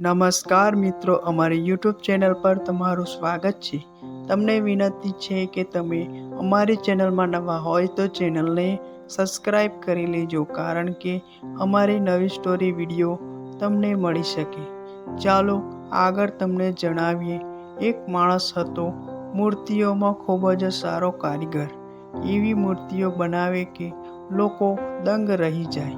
નમસ્કાર મિત્રો, અમારી યુટ્યુબ ચેનલ પર તમારું સ્વાગત છે. તમને વિનંતી છે કે તમે અમારી ચેનલમાં નવા હોય તો ચેનલને સબસ્ક્રાઈબ કરી લેજો, કારણ કે અમારી નવી સ્ટોરી વીડિયો તમને મળી શકે. ચાલો આગળ તમને જણાવીએ. એક માણસ હતો, મૂર્તિઓમાં ખૂબ જ સારો કારીગર. એવી મૂર્તિઓ બનાવે કે લોકો દંગ રહી જાય.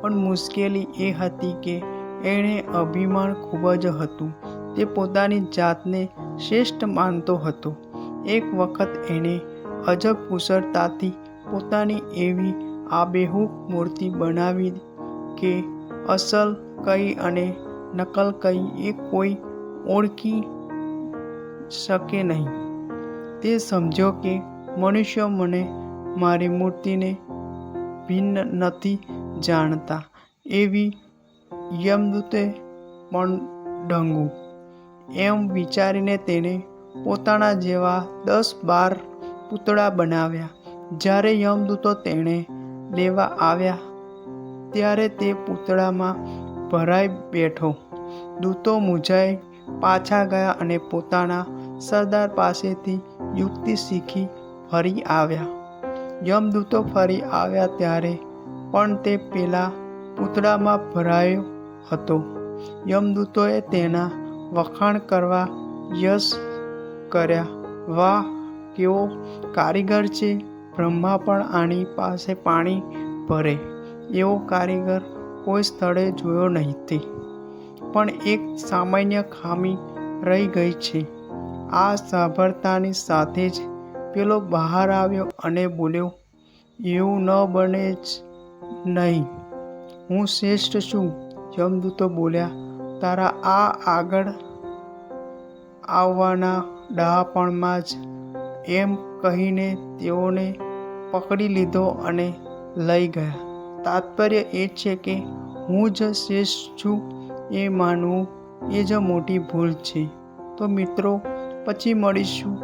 પણ મુશ્કેલી એ હતી કે એણે અભિમાન ખૂબ જ હતું. તે પોતાની જાતને શ્રેષ્ઠ માનતો હતો. એક વખત એણે અજબ કુશળતાથી પોતાની એવી આબેહૂબ મૂર્તિ બનાવી કે અસલ કઈ અને નકલ કઈ એ કોઈ ઓળખી શકે નહીં. તે સમજો કે મનુષ્ય મને મારી મૂર્તિને ભિન્ન નથી જાણતા એવી યમદૂતે પણ ડંગું એમ વિચારીને તેણે પોતાના જેવા દસ બાર પૂતળા બનાવ્યા. જ્યારે યમદૂતો તેણે લેવા આવ્યા, ત્યારે તે પૂતળામાં ભરાઈ બેઠો. દૂતો મૂંઝાઈ પાછા ગયા અને પોતાના સરદાર પાસેથી યુક્તિ શીખી ફરી આવ્યા. યમદૂતો ફરી આવ્યા ત્યારે પણ તે પેલા પૂતળામાં ભરાયો હતો. યમદૂતોએ તેના વખાણ કરવા યશ કર્યા. વાહ, કેવો કારીગર છે. બ્રહ્મા પણ આની પાસે પાણી ભરે. એવો કારીગર કોઈ સ્થળે જોયો નથી પણ એક સામાન્ય ખામી રહી ગઈ છે. આ સાંભળતાની સાથે જ પેલો બહાર આવ્યો અને બોલ્યો, એવું ન બને જ નહીં. હું શ્રેષ્ઠ છું. યમદૂતો બોલ્યા, તારા આ આગળ આવવાના ડહાપણમાં જ એમ કહીને તેઓને પકડી લીધો અને લઈ ગયા. તાત્પર્ય એ છે કે હું જ શ્રેષ્ઠ છું, એ માનવું એ જ મોટી ભૂલ છે. તો મિત્રો, પછી મળીશું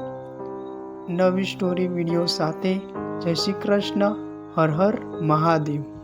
નવી સ્ટોરી વીડિયો સાથે. જય શ્રી કૃષ્ણ. હર હર મહાદેવ.